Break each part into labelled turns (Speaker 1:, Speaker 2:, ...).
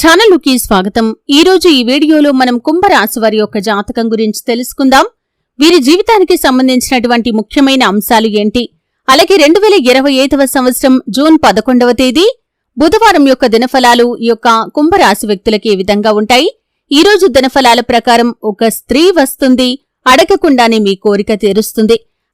Speaker 1: ఛానల్కి స్వాగతం. ఈ రోజు ఈ వీడియోలో మనం కుంభరాశి వారి యొక్క జాతకం గురించి తెలుసుకుందాం. వీరి జీవితానికి సంబంధించినటువంటి ముఖ్యమైన అంశాలు ఏంటి? అలాగే రెండు వేల ఇరవై ఐదవ సంవత్సరం జూన్ పదకొండవ తేదీ బుధవారం యొక్క దినఫలాలు ఈ యొక్క కుంభరాశి వ్యక్తులకి ఏ విధంగా ఉంటాయి? ఈ రోజు దినఫలాల ప్రకారం ఒక స్త్రీ వస్తుంది అడగకుండానే మీ కోరిక తీరుస్తుంది.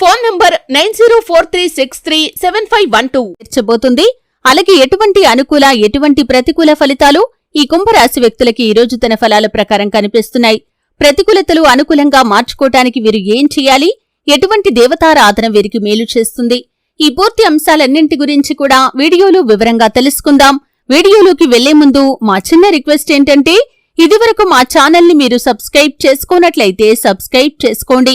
Speaker 1: Phone number nine zero four three six three seven five one two. తీర్చబోతుంది. అలాగే ఎటువంటి అనుకూల ఎటువంటి ప్రతికూల ఫలితాలు ఈ కుంభరాశి వ్యక్తులకి ఈ రోజు తన ఫలాల ప్రకారం కనిపిస్తున్నాయి. ప్రతికూలతలు అనుకూలంగా మార్చుకోటానికి వీరు ఏం చేయాలి? ఎటువంటి దేవతారాధన వీరికి మేలు చేస్తుంది? ఈ పూర్తి అంశాలన్నింటి గురించి కూడా వీడియోలో వివరంగా తెలుసుకుందాం. వీడియోలోకి వెళ్ళే ముందు మా చిన్న రిక్వెస్ట్ ఏంటంటే ఇదివరకు మా ఛానల్ని మీరు సబ్స్క్రైబ్ చేసుకోనట్లయితే సబ్స్క్రైబ్ చేసుకోండి.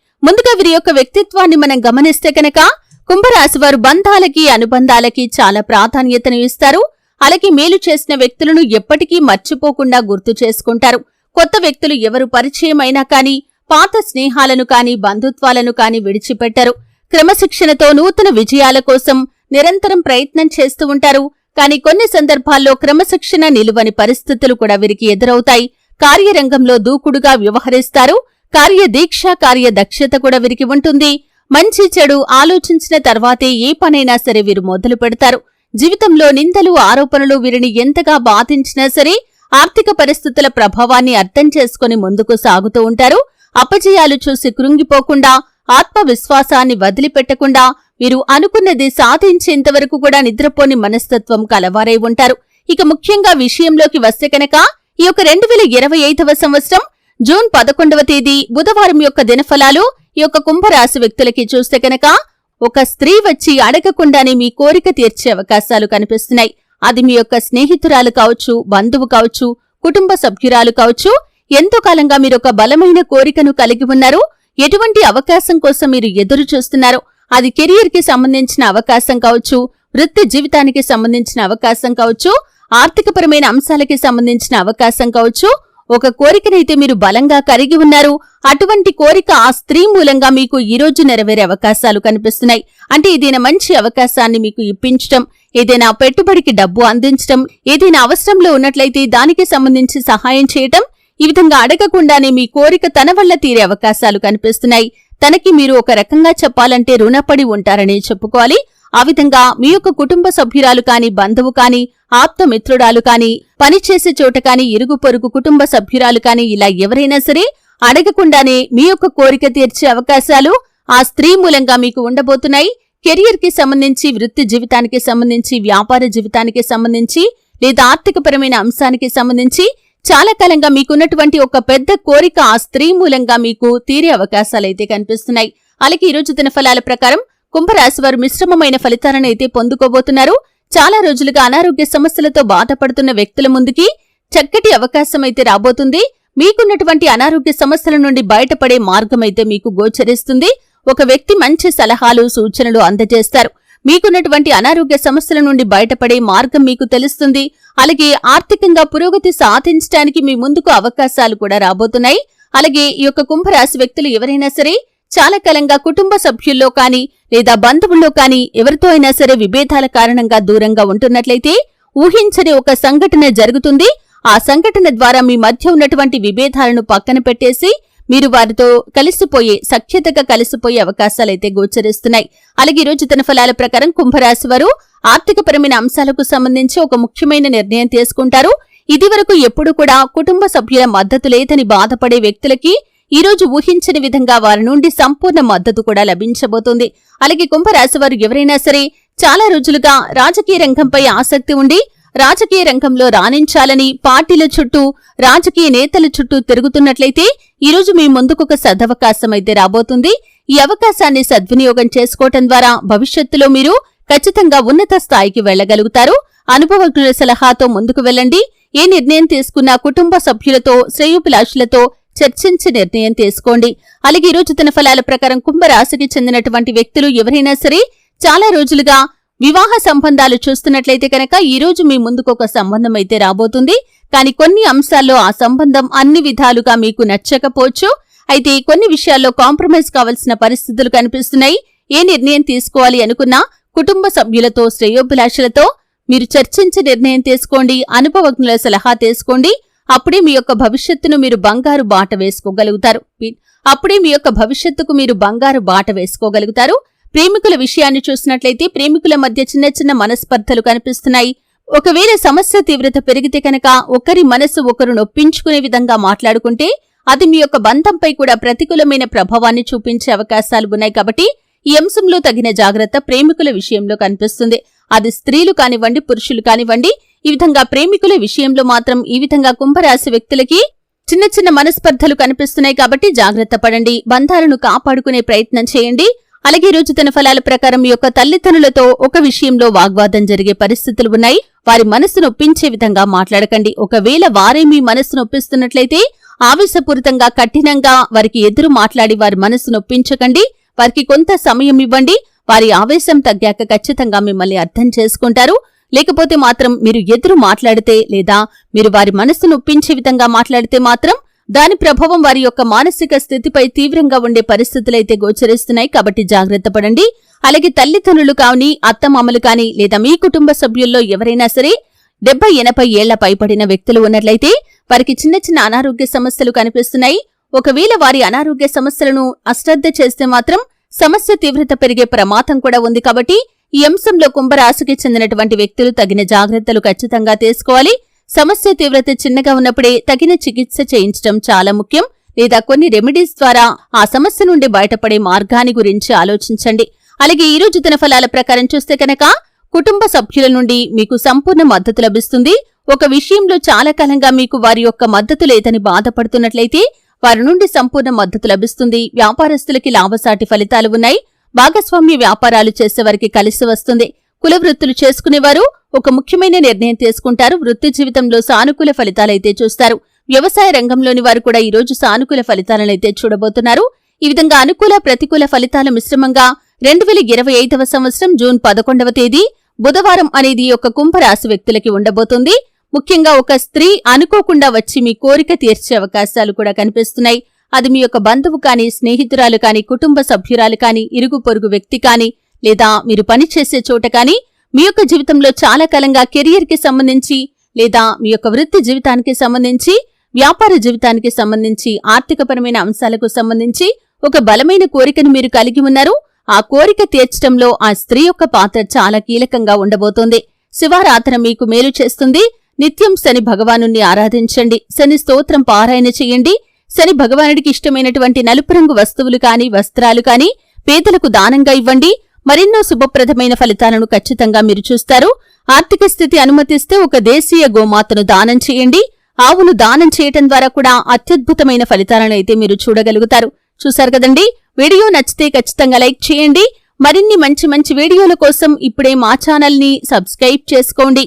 Speaker 1: ముందుగా వీరి యొక్క వ్యక్తిత్వాన్ని మనం గమనిస్తే కనుక కుంభరాశి వారు బంధాలకి అనుబంధాలకి చాలా ప్రాధాన్యతను ఇస్తారు. అలాగే మేలు చేసిన వ్యక్తులను ఎప్పటికీ మర్చిపోకుండా గుర్తు చేసుకుంటారు. కొత్త వ్యక్తులు ఎవరు పరిచయమైనా కానీ పాత స్నేహాలను కానీ బంధుత్వాలను కానీ విడిచిపెట్టరు. క్రమశిక్షణతో నూతన విజయాల కోసం నిరంతరం ప్రయత్నం చేస్తూ ఉంటారు. కానీ కొన్ని సందర్భాల్లో క్రమశిక్షణ నిలువని పరిస్థితులు కూడా వీరికి ఎదురవుతాయి. కార్యరంగంలో దూకుడుగా వ్యవహరిస్తారు. కార్యదీక్ష కార్యదక్షత కూడా వీరికి ఉంటుంది. మంచి చెడు ఆలోచించిన తర్వాతే ఏ పనైనా సరే వీరు మొదలు పెడతారు. జీవితంలో నిందలు ఆరోపణలు వీరిని ఎంతగా బాధించినా సరే ఆర్థిక పరిస్థితుల ప్రభావాన్ని అర్థం చేసుకుని ముందుకు సాగుతూ ఉంటారు. అపజయాలు చూసి కృంగిపోకుండా ఆత్మవిశ్వాసాన్ని వదిలిపెట్టకుండా వీరు అనుకున్నది సాధించేంతవరకు కూడా నిద్రపోని మనస్తత్వం కలవారై ఉంటారు. ఇక ముఖ్యంగా విషయంలోకి వస్తే కనుక ఈ యొక్క రెండు వేల ఇరవై ఐదవ సంవత్సరం జూన్ పదకొండవ తేదీ బుధవారం యొక్క దినఫలాలు ఈ యొక్క కుంభరాశి వ్యక్తులకి చూస్తే కనుక ఒక స్త్రీ వచ్చి అడగకుండానే మీ కోరిక తీర్చే అవకాశాలు కనిపిస్తున్నాయి. అది మీ యొక్క స్నేహితురాలు కావచ్చు బంధువు కావచ్చు కుటుంబ సభ్యురాలు కావచ్చు ఎంతో కాలంగా మీరు ఒక బలమైన కోరికను కలిగి ఉన్నారు. ఎటువంటి అవకాశం కోసం మీరు ఎదురు చూస్తున్నారు? అది కెరియర్కి సంబంధించిన అవకాశం కావచ్చు వృత్తి జీవితానికి సంబంధించిన అవకాశం కావచ్చు ఆర్థికపరమైన అంశాలకి సంబంధించిన అవకాశం కావచ్చు ఒక కోరికనైతే మీరు బలంగా కరిగి ఉన్నారు అటువంటి కోరిక ఆ స్త్రీ మూలంగా మీకు ఈ రోజు నెరవేరే అవకాశాలు కనిపిస్తున్నాయి. అంటే ఏదైనా మంచి అవకాశాన్ని మీకు ఇప్పించటం ఏదైనా పెట్టుబడికి డబ్బు అందించటం ఏదైనా అవసరంలో ఉన్నట్లయితే దానికి సంబంధించి సహాయం చేయటం ఈ విధంగా అడగకుండానే మీ కోరిక తన వల్ల తీరే అవకాశాలు కనిపిస్తున్నాయి. తనకి మీరు ఒక రకంగా చెప్పాలంటే రుణపడి ఉంటారని చెప్పుకోవాలి. ఆ విధంగా మీ యొక్క కుటుంబ సభ్యురాలు కాని బంధువు కాని ఆప్తమిత్రుడాలు కాని పనిచేసే చోట కాని ఇరుగు పొరుగు కుటుంబ సభ్యురాలు కాని ఇలా ఎవరైనా సరే అడగకుండానే మీ యొక్క కోరిక తీర్చే అవకాశాలు ఆ స్త్రీ మూలంగా మీకు ఉండబోతున్నాయి. కెరియర్కి సంబంధించి వృత్తి జీవితానికి సంబంధించి వ్యాపార జీవితానికి సంబంధించి లేదా ఆర్థికపరమైన అంశానికి సంబంధించి చాలా కాలంగా మీకున్నటువంటి ఒక పెద్ద కోరిక ఆ స్త్రీ మూలంగా మీకు తీరే అవకాశాలైతే కనిపిస్తున్నాయి. అలాగే ఈరోజు రోజు దినఫలాల ప్రకారం కుంభరాశి వారు మిశ్రమమైన ఫలితాలను అయితే పొందుకోబోతున్నారు. చాలా రోజులుగా అనారోగ్య సమస్యలతో బాధపడుతున్న వ్యక్తుల ముందుకి చక్కటి అవకాశం అయితే రాబోతుంది. మీకున్నటువంటి అనారోగ్య సమస్యల నుండి బయటపడే మార్గమైతే మీకు గోచరిస్తుంది. ఒక వ్యక్తి మంచి సలహాలు సూచనలు అందజేస్తారు. మీకున్నటువంటి అనారోగ్య సమస్యల నుండి బయటపడే మార్గం మీకు తెలుస్తుంది. అలాగే ఆర్థికంగా పురోగతి సాధించడానికి మీ ముందుకు అవకాశాలు కూడా రాబోతున్నాయి. అలాగే ఈ యొక్క కుంభరాశి వ్యక్తులు ఎవరైనా సరే చాలా కాలంగా కుటుంబ సభ్యుల్లో కానీ లేదా బంధువుల్లో కానీ ఎవరితో అయినా సరే విభేదాల కారణంగా దూరంగా ఉంటున్నట్లయితే ఊహించని ఒక సంఘటన జరుగుతుంది. ఆ సంఘటన ద్వారా మీ మధ్య ఉన్నటువంటి విభేదాలను పక్కన పెట్టేసి మీరు వారితో కలిసిపోయే సఖ్యతగా కలిసిపోయే అవకాశాలైతే గోచరిస్తున్నాయి. అలాగే ఈరోజు రోజు తన ఫలాల ప్రకారం కుంభరాశి వారు ఆర్థికపరమైన అంశాలకు సంబంధించి ఒక ముఖ్యమైన నిర్ణయం తీసుకుంటారు. ఇదివరకు ఎప్పుడు కూడా కుటుంబ సభ్యుల మద్దతు లేదని బాధపడే వ్యక్తులకి ఈ రోజు ఊహించని విధంగా వారి నుండి సంపూర్ణ మద్దతు కూడా లభించబోతుంది. అలాగే కుంభరాశి వారు ఎవరైనా సరే చాలా రోజులుగా రాజకీయ రంగంపై ఆసక్తి ఉండి రాజకీయ రంగంలో రాణించాలని పార్టీల చుట్టూ రాజకీయ నేతల చుట్టూ తిరుగుతున్నట్లయితే ఈ రోజు మీ ముందుకు ఒక సదవకాశం అయితే రాబోతుంది. ఈ అవకాశాన్ని సద్వినియోగం చేసుకోవటం ద్వారా భవిష్యత్తులో మీరు ఖచ్చితంగా ఉన్నత స్థాయికి వెళ్ళగలుగుతారు అనుభవజ్ఞుల సలహాతో ముందుకు వెళ్ళండి. ఏ నిర్ణయం తీసుకున్నా కుటుంబ సభ్యులతో శ్రేయోభిలాషులతో చర్చించి నిర్ణయం తీసుకోండి. అలాగే ఈ రోజు తన ఫలాల ప్రకారం కుంభరాశికి చెందినటువంటి వ్యక్తులు ఎవరైనా సరే చాలా రోజులుగా వివాహ సంబంధాలు చూస్తున్నట్లయితే కనుక ఈ రోజు మీ ముందుకు ఒక సంబంధం అయితే రాబోతుంది. కానీ కొన్ని అంశాల్లో ఆ సంబంధం అన్ని విధాలుగా మీకు నచ్చకపోవచ్చు. అయితే కొన్ని విషయాల్లో కాంప్రమైజ్ కావాల్సిన పరిస్థితులు కనిపిస్తున్నాయి. ఏ నిర్ణయం తీసుకోవాలి అనుకున్నా కుటుంబ సభ్యులతో శ్రేయోభిలాషులతో మీరు చర్చించి నిర్ణయం తీసుకోండి. అనుభవజ్ఞుల సలహా తీసుకోండి. అప్పుడే మీ యొక్క భవిష్యత్తును మీరు బంగారు బాట వేసుకోగలుగుతారు. అప్పుడే మీ యొక్క భవిష్యత్తుకు మీరు బంగారు బాట వేసుకోగలుగుతారు. ప్రేమికుల విషయాన్ని చూసినట్లయితే ప్రేమికుల మధ్య చిన్న చిన్న మనస్పర్ధలు కనిపిస్తున్నాయి. ఒకవేళ సమస్య తీవ్రత పెరిగితే కనుక ఒకరి మనసు ఒకరు నొప్పించుకునే విధంగా మాట్లాడుకుంటే అది మీ యొక్క బంధంపై కూడా ప్రతికూలమైన ప్రభావాన్ని చూపించే అవకాశాలు ఉన్నాయి కాబట్టి ఈ అంశంలో తగిన జాగ్రత్త ప్రేమికుల విషయంలో కనిపిస్తుంది. అది స్త్రీలు కానివ్వండి పురుషులు కానివ్వండి ఈ విధంగా ప్రేమికుల విషయంలో మాత్రం ఈ విధంగా కుంభరాశి వ్యక్తులకి చిన్న చిన్న మనస్పర్ధలు కనిపిస్తున్నాయి కాబట్టి జాగ్రత్త పడండి. బంధాలను కాపాడుకునే ప్రయత్నం చేయండి. అలాగే రోజు తన ఫలాల ప్రకారం మీ యొక్క తల్లిదండ్రులతో ఒక విషయంలో వాగ్వాదం జరిగే పరిస్థితులు ఉన్నాయి. వారి మనస్సు ఒప్పించే విధంగా మాట్లాడకండి. ఒకవేళ వారే మీ మనస్సును ఒప్పిస్తున్నట్లయితే ఆవేశపూరితంగా కఠినంగా వారికి ఎదురు మాట్లాడి వారి మనస్సును ఒప్పించకండి వారికి కొంత సమయం ఇవ్వండి. వారి ఆవేశం తగ్గాక ఖచ్చితంగా మిమ్మల్ని అర్థం చేసుకుంటారు. లేకపోతే మాత్రం మీరు ఎదురు మాట్లాడితే లేదా మీరు వారి మనస్సును ఒప్పించే విధంగా మాట్లాడితే మాత్రం దాని ప్రభావం వారి యొక్క మానసిక స్థితిపై తీవ్రంగా ఉండే పరిస్థితులైతే గోచరిస్తున్నాయి. కాబట్టి జాగ్రత్త పడండి. అలాగే తల్లిదండ్రులు కాని అత్తమామలు కాని లేదా మీ కుటుంబ సభ్యుల్లో ఎవరైనా సరే డెబ్బై ఎనభై ఏళ్ళ పైబడిన వ్యక్తులు ఉన్నట్లయితే వారికి చిన్న చిన్న అనారోగ్య సమస్యలు కనిపిస్తున్నాయి. ఒకవేళ వారి అనారోగ్య సమస్యలను అశ్రద్ధ చేస్తే మాత్రం సమస్య తీవ్రత పెరిగే ప్రమాదం కూడా ఉంది. కాబట్టి ఈ అంశంలో కుంభరాశికి చెందినటువంటి వ్యక్తులు తగిన జాగ్రత్తలు ఖచ్చితంగా తీసుకోవాలి. సమస్య తీవ్రత చిన్నగా ఉన్నప్పుడే తగిన చికిత్స చేయించడం చాలా ముఖ్యం. లేదా కొన్ని రెమెడీస్ ద్వారా ఆ సమస్య నుండి బయటపడే మార్గాన్ని గురించి ఆలోచించండి. అలాగే ఈ రోజు తన ఫలాల ప్రకారం చూస్తే కనుక కుటుంబ సభ్యుల నుండి మీకు సంపూర్ణ మద్దతు లభిస్తుంది. ఒక విషయంలో చాలా కాలంగా మీకు వారి యొక్క మద్దతు లేదని బాధపడుతున్నట్లయితే వారి నుండి సంపూర్ణ మద్దతు లభిస్తుంది. వ్యాపారస్తులకి లాభసాటి ఫలితాలు ఉన్నాయి. భాగస్వామ్య వ్యాపారాలు చేసేవారికి కలిసి వస్తుంది. కుల వృత్తులు చేసుకునేవారు ఒక ముఖ్యమైన నిర్ణయం తీసుకుంటారు. వృత్తి జీవితంలో సానుకూల ఫలితాలైతే చూస్తారు. వ్యవసాయ రంగంలోని వారు కూడా ఈ రోజు సానుకూల ఫలితాలనైతే చూడబోతున్నారు. ఈ విధంగా అనుకూల ప్రతికూల ఫలితాల మిశ్రమంగా రెండు వేల ఇరవై ఐదవ సంవత్సరం జూన్ పదకొండవ తేదీ బుధవారం అనేది ఒక కుంభరాశి వ్యక్తులకి ఉండబోతుంది. ముఖ్యంగా ఒక స్త్రీ అనుకోకుండా వచ్చి మీ కోరిక తీర్చే అవకాశాలు కూడా కనిపిస్తున్నాయి. అది మీ యొక్క బంధువు కాని స్నేహితురాలు కాని కుటుంబ సభ్యురాలు కాని ఇరుగు పొరుగు వ్యక్తి కాని లేదా మీరు పనిచేసే చోట కాని మీ యొక్క జీవితంలో చాలా కాలంగా కెరియర్కి సంబంధించి లేదా మీ యొక్క వృత్తి జీవితానికి సంబంధించి వ్యాపార జీవితానికి సంబంధించి ఆర్థికపరమైన అంశాలకు సంబంధించి ఒక బలమైన కోరికను మీరు కలిగి ఉన్నారు. ఆ కోరిక తీర్చడంలో ఆ స్త్రీ యొక్క పాత్ర చాలా కీలకంగా ఉండబోతోంది. శివారాధన మీకు మేలు చేస్తుంది. నిత్యం శని భగవాను ఆరాధించండి. శని స్తోత్రం పారాయణ చేయండి. శని భగవానుడికి ఇష్టమైనటువంటి నలుపు రంగు వస్తువులు కాని వస్త్రాలు కాని పేదలకు దానంగా ఇవ్వండి. మరెన్నో శుభప్రదమైన ఫలితాలను ఖచ్చితంగా మీరు చూస్తారు. ఆర్థిక స్థితి అనుమతిస్తే ఒక దేశీయ గోమాతను దానం చేయండి. ఆవును దానం చేయటం ద్వారా కూడా అత్యద్భుతమైన ఫలితాలను అయితే మీరు చూడగలుగుతారు. చూశారు కదండి? వీడియో నచ్చితే ఖచ్చితంగా లైక్ చేయండి. మరిన్ని మంచి మంచి వీడియోల కోసం ఇప్పుడే మా ఛానల్ని సబ్స్క్రైబ్ చేసుకోండి.